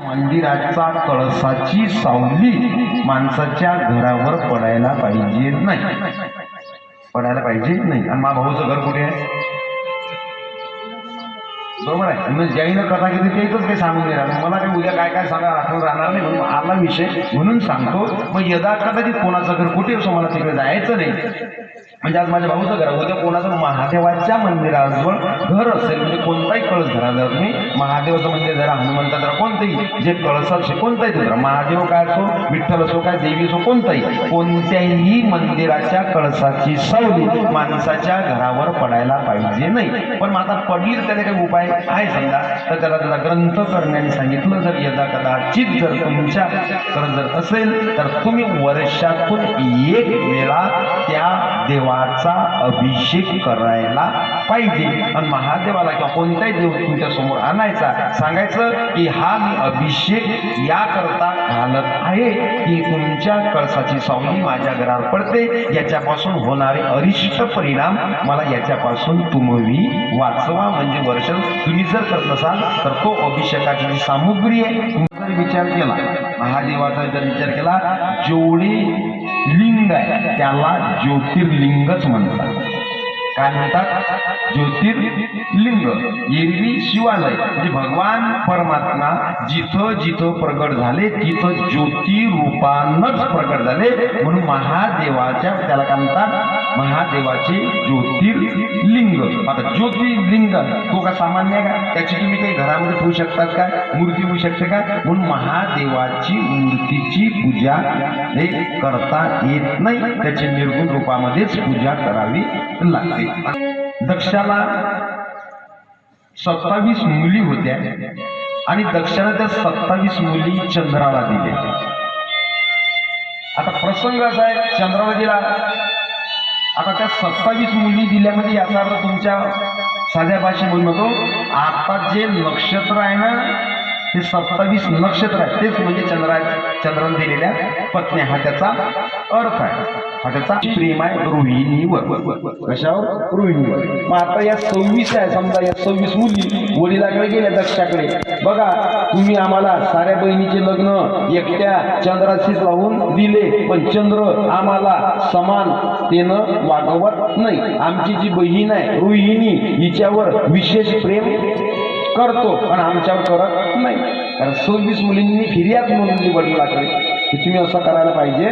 मंदिराचा कळसाची सावली माणसाच्या घरावर पडायला पाहिजे नाही. पडायला पाहिजे नाही. आणि मा भाऊचं घर कुठे आहे? बरोबर आहे. मग ज्याईनं कथा केली तेच काही सांगून देणार मला काही उद्या काय काय सांगा आठवण राहणार नाही म्हणून आला विषय म्हणून सांगतो. मग यदा कदाचित कोणाचं घर कुठे असो मला तिकडे जायचं नाही. म्हणजे आज माझ्या भाऊचं घर उद्या कोणाचं महादेवाच्या मंदिराजवळ घर असेल म्हणजे कोणताही कळस धरा तुम्ही महादेवाचं मंदिर जरा हनुमंत जरा कोणतंही जे कळस असेल कोणताही धरा महादेव काय असो विठ्ठल असो काय देवी असो कोणताही कोणत्याही मंदिराच्या कळसाची सावली माणसाच्या घरावर पडायला पाहिजे नाही. पण मग आता पडली तर काही उपाय आहे समजा तर त्याला त्याला ग्रंथ करण्याने सांगितलं जर यदा कदाचित जर तुमच्या तर जर असेल तर तुम्ही वर्षातून एक वेळा त्या देवाचा अभिषेक करायला पाहिजे. आणि महादेवाला किंवा कोणताही देव तुमच्यासमोर आणायचा सांगायचं की हा मी अभिषेक याकरता घालत आहे की तुमच्या कळसाची सावली माझ्या घरावर पडते. याच्यापासून होणारे अरिष्ट परिणाम मला याच्यापासून तुम्ही वाचवा. म्हणजे वर्ष तुम्ही जर करत नसाल तर तो अभिषेकाची जी सामुग्री आहे. तुमचा जर विचार केला महादेवाचा जर विचार केला जेवढे लिंग आहे त्याला ज्योतिर्लिंगच म्हणतात. काय म्हणतात? ज्योतिर्लिंग एरवी शिवालय. म्हणजे भगवान परमात्मा जिथं जिथं प्रगट झाले तिथं ज्योती रूपानच प्रगट झाले. म्हणून महादेवाच्या त्याला काय म्हणतात? महादेवाचे ज्योतिर्लिंग. आता ज्योतिर्लिंग तो का सामान्य आहे का? त्याची तुम्ही काही घरामध्ये ठेवू शकतात काय मूर्ती होऊ शकते का? म्हणून महादेवाची मूर्तीची पूजा हे करता येत नाही. त्याची निर्गुण रूपामध्येच पूजा करावी लागते. दक्षाला सत्तावीस मुली होत्या आणि दक्षाने त्या सत्तावीस मुली चंद्राला दिल्या. आता प्रसंग असा आहे चंद्राला दिला आता त्या सत्तावीस मुली दिल्यामध्ये याचा अर्थ तुमच्या साध्या भाषेमध्ये म्हणतो आता जे नक्षत्र आहे ना ते सत्तावीस नक्षत्र आहे. तेच म्हणजे चंद्रा चंद्राने दिलेल्या पत्न्या हा त्याचा अर्थ आहे. हा त्याचा प्रेम आहे रोहिणीवर. कशावर? रोहिणीवर. मग आता या सव्वीस आहे समजा या सव्वीस मुली वडिलाकडे गेल्या दक्षाकडे. बघा तुम्ही आम्हाला साऱ्या बहिणीचे लग्न एकट्या चंद्राशीच लावून दिले पण चंद्र आम्हाला समान समानतेनं वागवत नाही. आमची जी बहीण आहे रोहिणी हिच्यावर विशेष प्रेम करतो पण आमच्यावर करत नाही. कारण सव्वीस मुलींनी फिर्याद म्हणून वडिलाकडे की तुम्ही असं करायला पाहिजे.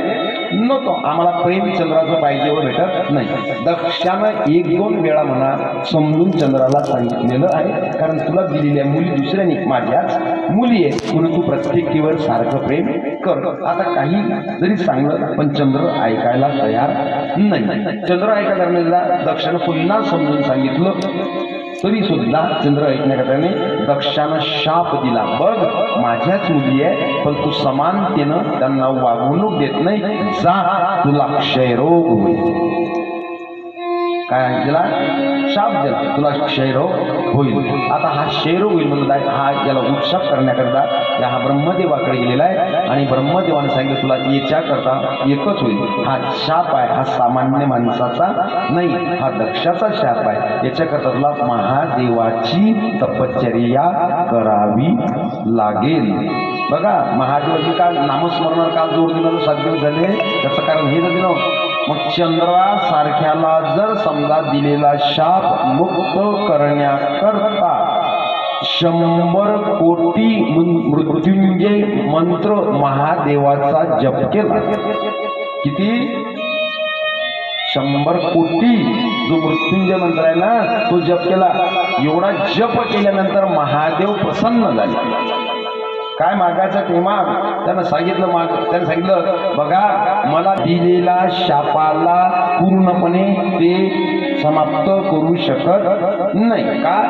नको आम्हाला प्रेम चंद्राचं पाहिजे व भेटत नाही. दक्षानं एक दोन वेळा म्हणा समजून चंद्राला सांगितलेलं आहे. कारण तुला दिलेल्या मुली दुसऱ्याने माझ्याच मुली आहे म्हणून तू प्रत्येकीवर सारखं प्रेम कर. आता काही जरी सांगलं पण चंद्र ऐकायला तयार नाही. चंद्र ऐकायला नाही दक्षानं पुन्हा समजून सांगितलं तरी सुद्धा चंद्र ऐकण्याकरताने दक्षानं शाप दिला. बघ माझ्याच मुली आहे पण तू समानतेनं त्यांना वागवणूक देत नाही. जा तुला क्षयरोग होईल. काय दिला शाप दिला. तुला क्षयरोग होईल. आता हा क्षयरोग होईल म्हणून काय? हा याला उत्साप करण्याकरता या हा ब्रह्मदेवाकडे गेलेला आहे आणि ब्रह्मदेवाने सांगितलं तुला याच्याकरता एकच होईल. हा शाप आहे. हा सामान्य माणसाचा नाही. हा दक्षाचा शाप आहे. याच्याकरता तुला महादेवाची तपश्चर्या करावी लागेल. बघा महादेवाची काल नामस्मरणावर काल जोर दिला तर सात दिवस झाले. त्याचं कारण हे जर ना हो. मग चंद्रासारख्याला जर समजा दिलेला शाप मुक्त करण्याकरता शंभर कोटी मृत्युंजय मंत्र महादेवाचा जप केला किती? शंभर कोटी जो मृत्युंजय मंत्र आहे ना तो जप केला. एवढा जप केल्यानंतर महादेव प्रसन्न झाले. काय मागायचं ते माग. त्यानं सांगितलं माग. त्यानं सांगितलं बघा मला दिलेला शापाला पूर्णपणे ते समाप्त करू शकत नाही. का?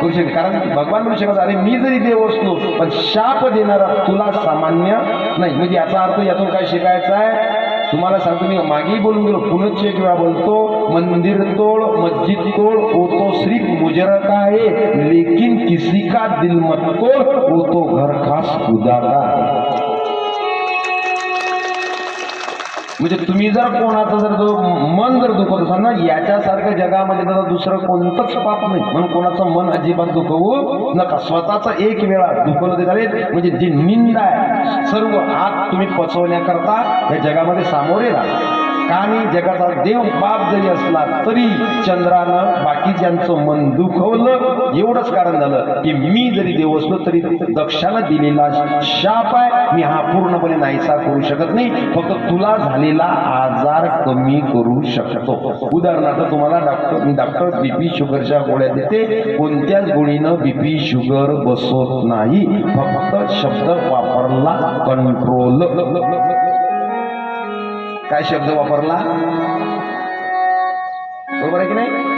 करू शकत. कारण भगवान म्हणू शकत अरे मी जरी देव असतो पण शाप देणारा तुला सामान्य नाही. म्हणजे याचा अर्थ यातून काय शिकायचा आहे? तुम्हाला सांगतो मी मागेही बोलून गेलो. पुनश्च एक वेळा बोलतो मंदिर तोड मस्जिद तोड वो तो सिर्फ मुजरत आहे लेकिन किसी का दिल मत तोड वो तो घर खास खुदा म्हणजे तुम्ही जर कोणाचा जर जो मन जर दुखत असाल ना याच्यासारखं जगामध्ये जर दुसरं कोणतंच पाप नाही. म्हणून कोणाचं मन अजिबात दुखवू नका. स्वतःचा एक वेळा दुखवलं ते चालेल. म्हणजे जी निंदा आहे सर्व आत तुम्ही पचवण्याकरता या जगामध्ये सामोरे राहा आणि जगाचा देव बाप जरी असला तरी चंद्रानं बाकीच्यांचं मन दुखवलं. एवढंच कारण झालं की मी जरी देव असलो तरी दक्षाला दिलेला शाप आहे. मी हा पूर्णपणे नाहीसा करू शकत नाही. फक्त तुला झालेला आजार कमी करू शकतो. उदाहरणार्थ तुम्हाला डॉक्टर डॉक्टर बीपी शुगरच्या गोळ्या देते. कोणत्याच गोळीनं बीपी शुगर बसवत नाही. फक्त शब्द वापरला कंट्रोल काय शब्द वापरला? बरोबर आहे की नाही?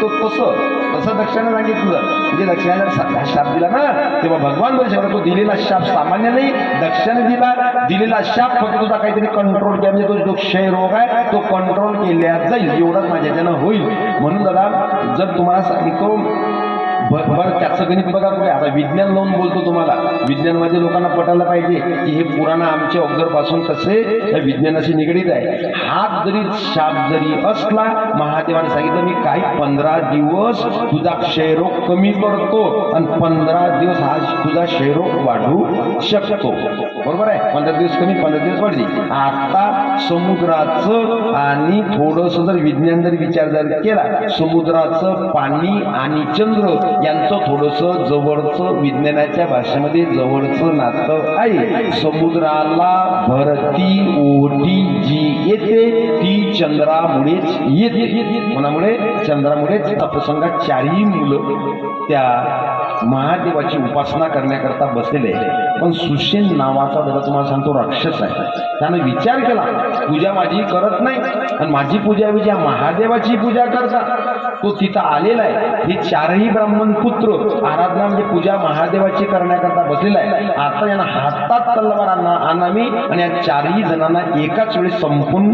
तो तसं तसं दक्षिणा सांगितलं म्हणजे दक्षिणाला सा- शाप दिला ना तेव्हा भगवान बोल तो दिलेला शाप सामान्य नाही दक्षिण दिला दिलेला शाप फक्त तुझा काहीतरी कंट्रोल केला म्हणजे तो जो क्षयरोग आहे तो कंट्रोल केल्या जाईल एवढंच माझ्याच्यानं होईल. म्हणून दादा जर तुम्हाला सांगितलं बरं त्याचं गणित बघा कुठे आता विज्ञान लावून बोलतो तुम्हाला. विज्ञानमध्ये लोकांना पटायला पाहिजे की हे पुराण आमच्या अगोदरपासून कसे त्या विज्ञानाशी निगडीत आहे. हात जरी शाप जरी असला महादेवाने सांगितलं मी काही पंधरा दिवस तुझा क्षयरोग कमी करतो आणि पंधरा दिवस हा तुझा क्षयरोग वाढू शकतो. बरोबर आहे? पंधरा दिवस कमी पंधरा दिवस वाढली. आता समुद्राचं आणि थोडस जर विज्ञान जर विचार जर केला समुद्राचं पाणी आणि चंद्र यांचं थोडस जवळचं विज्ञानाच्या भाषेमध्ये जवळचं नातं आहे. समुद्राला भरती ओढी जी येते ती चंद्रामुळेच येते. कोणामुळे चंद्रामुळेच अपसंगात चारही मुलं त्या महादेवाची उपासना करण्याकरता बसलेले आहे. पण सुशेन नावाचा जरा तुम्हाला सांगतो राक्षस आहे. त्यानं विचार केला पूजा माझी करत नाही. आणि माझी पूजा ऐवजी महादेवाची पूजा करता तो तिथं आलेला आहे. हे चारही ब्राह्मण पुत्र आराधना म्हणजे पूजा महादेवाची करण्याकरता बसलेला आहे. आता यांना हातात तलवार आणावी आणि या चारही जणांना एकाच वेळी संपून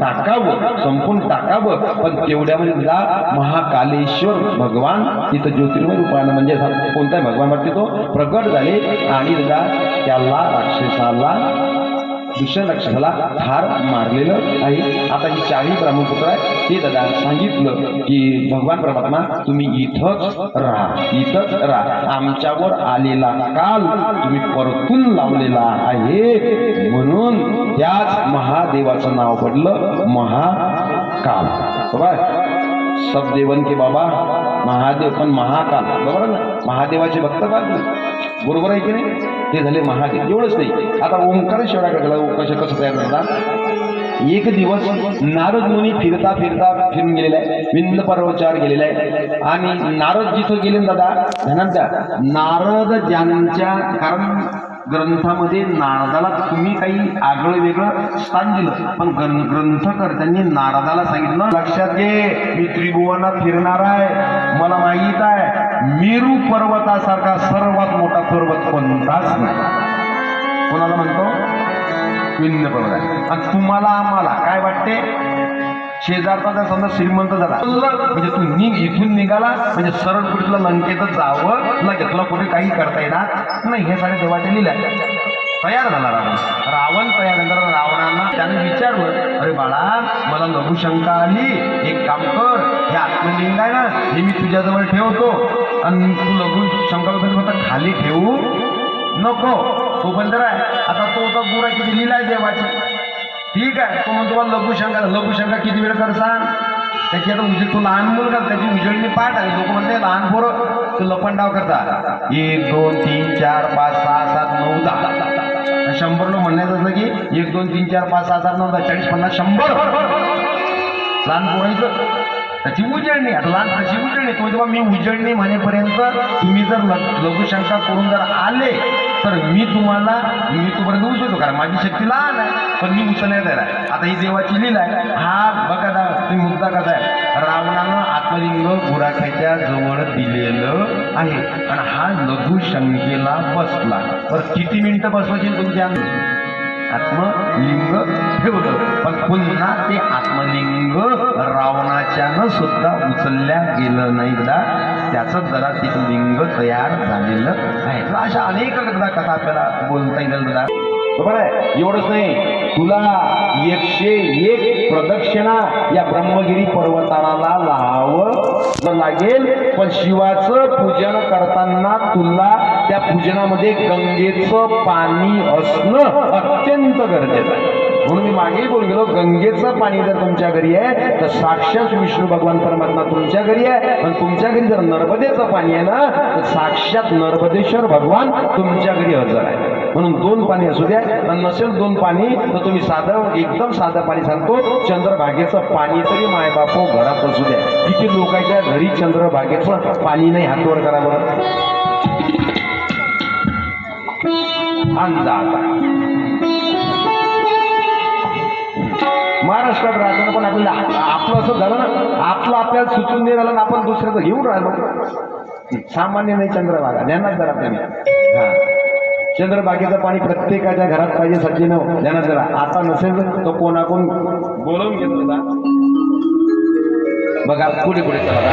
टाकावं. संपून टाकावं. पण तेवढ्यामध्ये दादा महाकालेश्वर भगवान तिथं ज्योतिर्मय रूपानं म्हणजे असा कोणताही भगवान वाटते तो प्रगट झाले आणि त्याला राक्षसाला दुसऱ्या राक्षसाला ठार मारलेलं आहे. आता ही चारही ब्रह्मपुत्र आहे ते दादा सांगितलं की भगवान परमात्मा तुम्ही इथंच राहा इथंच राहा. आमच्यावर आलेला काल तुम्ही परतून लावलेला आहे. म्हणून त्याच महादेवाचं नाव पडलं महाकाल. बरोबर? सब देवन के बाबा महादेव पण महाकाल. बरोबर ना? महादेवाचे भक्त का? बरोबर आहे की नाही? ते झाले महादेव एवढंच नाही. आता ओंकारेश्वराकडे गेला ओंकार कसं तयार झाला? एक दिवस नारद मुनी फिरता फिरता फिरून गेलेला आहे विंद पर्वचार गेलेला आहे आणि नारद जिथं गेले दादा ध्यानात द्या. नारद ज्यांच्या कारण ग्रंथामध्ये नारदाला तुम्ही काही आगळं वेगळं स्थान दिलं पण ग्रं- ग्रंथकर्त्यांनी नारदाला सांगितलं लक्षात घे मी त्रिभुवनात फिरणार आहे मला माहीत आहे मेरू पर्वतासारखा सर्वात मोठा पर्वत कोणताच नाही. कोणाला म्हणतो? विंध्य पर्वत आहे. आणि तुम्हाला आम्हाला काय वाटते? शेजारचा जर समजा श्रीमंत झाला. म्हणजे तू निघ इथून निघाला म्हणजे सरळ कुठे लंकेतच जावं. लगेच तुला कुठे काही करता येणार नाही हे सगळे देवाचे लिहिलं तयार झाला रावण. रावण तयार झाला रावणांना त्याने विचारलं अरे बाळा मला लघुशंका आली. एक काम कर हे आत्मलिंग आहे ना हे मी तुझ्याजवळ ठेवतो. आणि तू लघुशंका वगैरे फक्त खाली ठेवू नको. तो पण जरा आहे. आता तो गुरा बुरा किती लिहिलाय देवाची. ठीक आहे. तो म्हणतो मला लघुशंका लघुशंका किती वेळ कर सांग त्याची आता उजेड तो लहान मुलगा त्याची उजेडणी पाठ आहे. लोक म्हणते लहान पोरं तो लपंडाव करतात एक दोन तीन चार पाच सहा सात नऊ दहा. शंभर लोक म्हणण्याचं असं की एक दोन तीन चार पाच सहा सात नऊ दहा चाळीस पन्नास शंभर. लहान पोरांचं त्याची उजळणी आता लहान उजळणी तो जेव्हा मी उजळणी म्हणेपर्यंत तुम्ही जर लघुशंका करून जर आले तर मी तुम्हाला मी तोपर्यंत उचलतो कारण माझी शक्ती लहान आहे पण मी उचलण्यात येणार आहे. आता ही देवाची लीला आहे. हा बघा दा तुम्ही मुद्दा कसा आहे? रावणानं आत्मलिंग गुराख्याच्या जवळ दिलेलं आहे. आणि हा लघुशंकेला बसला. तर किती मिनिटं बसवायची तुमच्या आत्मलिंग ठेवलं. पण पुन्हा ते आत्मलिंग रावणाच्यानं सुद्धा उचलल्या गेलं नाही एकदा त्याचं जरा तिथं लिंग तयार झालेलं आहे. अशा अनेक कथा आपल्याला बोलता येईल दादा बरोबर आहे. एवढंच नाही. तुला एकशे एक प्रदक्षिणा या ब्रह्मगिरी पर्वताला लावावं. लागेल पण शिवाचं पूजन करताना तुला त्या पूजनामध्ये गंगेचं पाणी असणं अत्यंत गरजेचं आहे. म्हणून मी मागे बोल गेलो गंगेचं पाणी जर तुमच्या घरी आहे तर साक्षात विष्णू भगवान परमात्मा तुमच्या घरी आहे. पण तुमच्या घरी जर नर्मदेचं पाणी आहे ना तर साक्षात नर्मदेश्वर भगवान तुमच्या घरी हजर आहे. म्हणून दोन पाणी असू द्या. आणि नसेल दोन पाणी तर तुम्ही साधं एकदम साधं पाणी सांगतो. चंद्रभागेचं पाणी तरी मायबापो घरात असू द्या. किती लोकांच्या घरी चंद्रभागेचं पाणी नाही हातवर करा बरं. अंदाज महाराष्ट्रात राहताना पण आपल्याला आपलं असं झालं ना आपलं आपल्याला सुचून नाही झालं ना आपण दुसऱ्याचं घेऊन राहिलो. सामान्य नाही चंद्रभागा. ज्ञानात जरा आपल्याला हा. चंद्रबागेचं पाणी प्रत्येकाच्या घरात पाहिजे सचिन हो. ध्यानात जरा आता नसेल तो कोणाकोण बोलवून घेतलं का बघा पुढे पुढे चला.